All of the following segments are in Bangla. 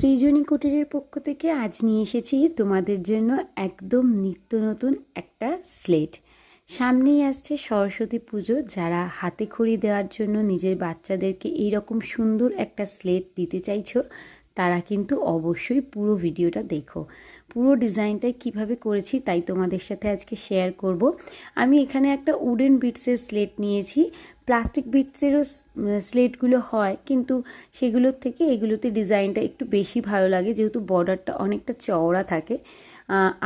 সৃজনী কুটিরের পক্ষ থেকে আজ নিয়ে এসেছি তোমাদের জন্য একদম নিত্য নতুন একটা স্লেট সামনেই আসছে সরস্বতী পুজো, যারা হাতে খড়ি দেওয়ার জন্য নিজের বাচ্চাদেরকে এইরকম সুন্দর একটা স্লেট দিতে চাইছো তারা কিন্তু অবশ্যই পুরো ভিডিওটা দেখো। পুরো ডিজাইনটা কীভাবে করেছি তাই তোমাদের সাথে আজকে শেয়ার করব। আমি এখানে একটা উডেন বিটসের স্লেট নিয়েছি। প্লাস্টিক বিটসেরও স্লেটগুলো হয়, কিন্তু সেগুলোর থেকে এগুলোতে ডিজাইনটা একটু বেশি ভালো লাগে, যেহেতু বর্ডারটা অনেকটা চওড়া থাকে।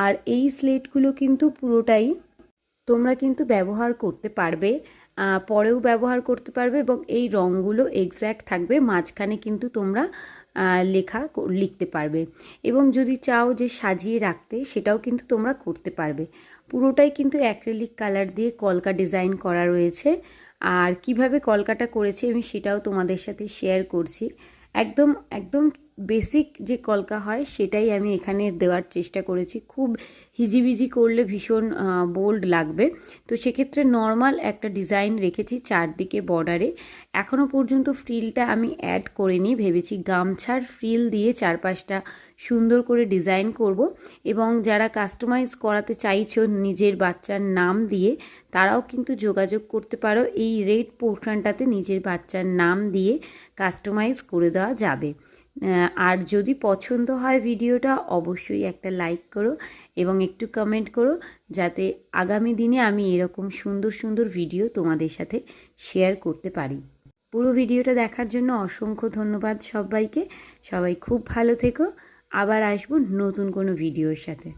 আর এই স্লেটগুলো কিন্তু পুরোটাই তোমরা কিন্তু ব্যবহার করতে পারবে। পরেও ব্যবহার করতে পারবে এবং এই রঙগুলো এক্স্যাক্ট থাকবে। মাঝখানে কিন্তু তোমরা লেখা লিখতে পারবে। এবং যদি চাও যে সাজিয়ে রাখতে, সেটাও কিন্তু তোমরা করতে পারবে। পুরোটাই কিন্তু অ্যাক্রেলিক কালার দিয়ে কলকা ডিজাইন করা রয়েছে। আর কীভাবে কলকাটা করেছি আমি সেটাও তোমাদের সাথে শেয়ার করছি। একদম একদম বেসিক যে কলকা হয়, সেটাই আমি এখানে দেওয়ার চেষ্টা করেছি। খুব হিজিবিজি করলে ভীষণ বোল্ড লাগবে। তো সেক্ষেত্রে নর্মাল একটা ডিজাইন রেখেছি চারদিকে বর্ডারে এখনও পর্যন্ত ফ্রিলটা আমি অ্যাড করিনি, ভেবেছি গামছার ফ্রিল দিয়ে চারপাশটা সুন্দর করে ডিজাইন করব। এবং যারা কাস্টমাইজ করাতে চাইছো নিজের বাচ্চার নাম দিয়ে, তারাও কিন্তু যোগাযোগ করতে পারো। এই রেড পোর্শনটাতে নিজের বাচ্চার নাম দিয়ে কাস্টমাইজ করে দেওয়া যাবে। আর যদি পছন্দ হয় ভিডিওটা, অবশ্যই একটা লাইক করো এবং একটু কমেন্ট করো যাতে আগামী দিনে আমি এরকম সুন্দর সুন্দর ভিডিও তোমাদের সাথে শেয়ার করতে পারি। পুরো ভিডিওটা দেখার জন্য অসংখ্য ধন্যবাদ সবাইকে। সবাই খুব ভালো থেকো। আবার আসব নতুন কোনো ভিডিওর সাথে।